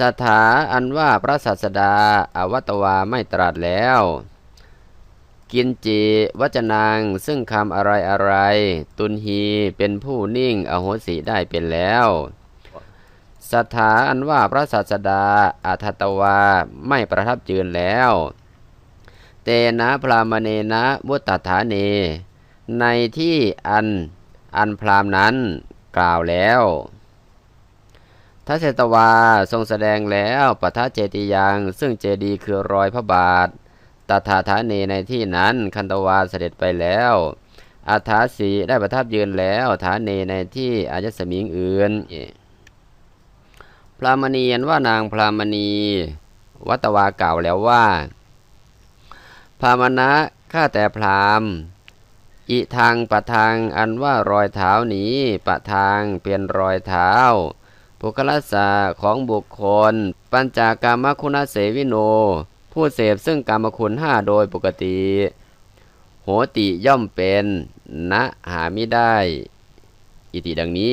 สถาอันว่าพระศาสดาอวัตวาไม่ตรัสแล้ว กินจีวจนังซึ่งคำอะไรอะไร ตุนฮีเป็นผู้นิ่งอโหสิได้เป็นแล้วสถาอันว่าพระศาสดาอาทัตวาไม่ประทับยืนแล้ว เตนะพรามเนนะมุตตฐาเน ในที่อันอันพรามนั้นกล่าวแล้ว ทัศเสตวาทรงแสดงแล้วปทัเจติยังซึ่งเจดีคือรอยพระบาทตถาฐานีในที่นั้นคันตวาเสด็จไปแล้วอาถาสีได้ประทับยืนแล้วฐานีในที่อาจสมิงอื่น พรามณีนว่านางพรามณี วัตวากล่าวแล้วว่าพรามณะข้าแต่พรามอิทางปะทางอันว่ารอยเท้านี้ปะทางเปลี่ยนรอยเท้า ปุคละสาของบุคคล ปัญจากามคุณเสวิโน ผู้เสพซึ่งกามคุณห้าโดยปกติ โหติย่อมเป็นณหาไม่ได้ อิติดังนี้